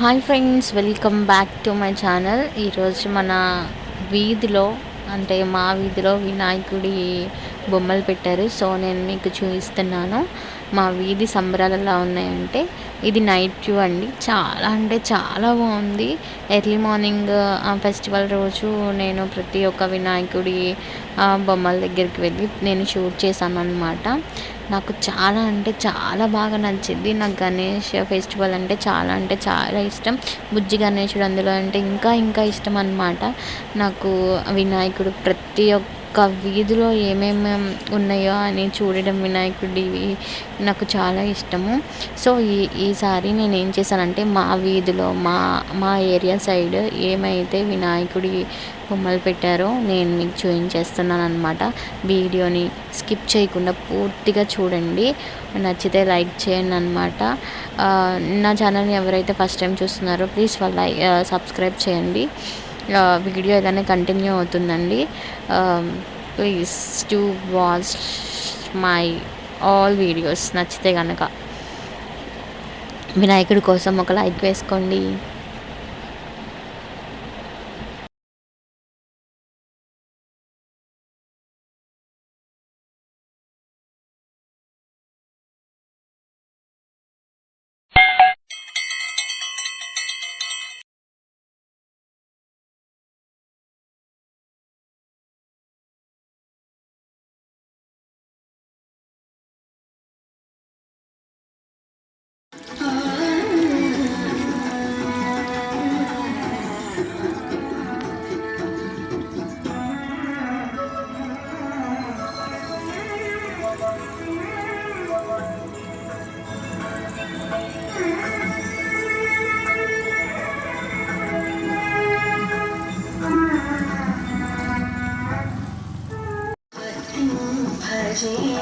Hi friends welcome back to my channel ఈరోజు మన వీధిలో అంటే మా వీధిలో వినాయకుడి బొమ్మలు పెట్టారు. సో నేను మీకు చూపిస్తున్నాను. మా వీధి సంబరాలు ఎలా ఉన్నాయంటే ఇది నైట్ వ్యూ అండి. చాలా అంటే చాలా బాగుంది. ఎర్లీ మార్నింగ్ ఫెస్టివల్ రోజు నేను ప్రతి ఒక్క వినాయకుడి బొమ్మల దగ్గరికి వెళ్ళి నేను షూట్ చేశాను అనమాట నాకు చాలా అంటే చాలా బాగా నచ్చింది. నాకు గణేష్ ఫెస్టివల్ అంటే చాలా అంటే చాలా ఇష్టం. బుజ్జి గణేషుడు అందులో అంటే ఇంకా ఇంకా ఇష్టం అనమాట నాకు వినాయకుడు ప్రతి ఒక్క ఒక వీధిలో ఏమేమి ఉన్నాయో అని చూడడం వినాయకుడివి నాకు చాలా ఇష్టము. సో ఈ ఈసారి నేను ఏం చేశానంటే మా వీధిలో మా మా ఏరియా సైడ్ ఏమైతే వినాయకుడి బొమ్మలు పెట్టారో నేను మీకు చూపించేస్తున్నాను అనమాట వీడియోని స్కిప్ చేయకుండా పూర్తిగా చూడండి. నచ్చితే లైక్ చేయండి అనమాట నా ఛానల్ని ఎవరైతే ఫస్ట్ టైం చూస్తున్నారో ప్లీజ్ వాళ్ళ సబ్స్క్రైబ్ చేయండి. వీడియో ఇలానే కంటిన్యూ అవుతుందండి. Please to watch my all videos నచ్చితే కనుక వినాయకుడి కోసం ఒక లైక్ వేసుకోండి.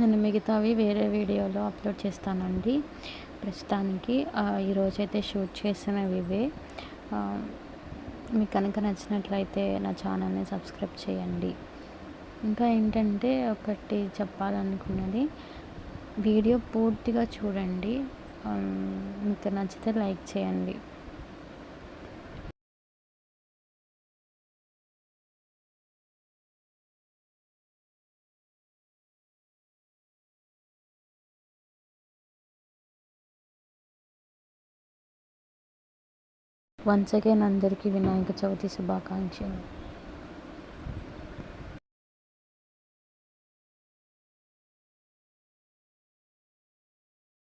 నేను మిగతావి వేరే వీడియోలో అప్లోడ్ చేస్తానండి. ప్రస్తుతానికి ఈరోజైతే షూట్ చేసినవి ఇవే. మీకు కనుక నచ్చినట్లయితే నా ఛానల్ని సబ్స్క్రైబ్ చేయండి. ఇంకా ఏంటంటే ఒకటి చెప్పాలనుకున్నది వీడియో పూర్తిగా చూడండి. మీకు నచ్చితే లైక్ చేయండి. వన్స్ అగైన్ అందరికీ వినాయక చవితి శుభాకాంక్షలు.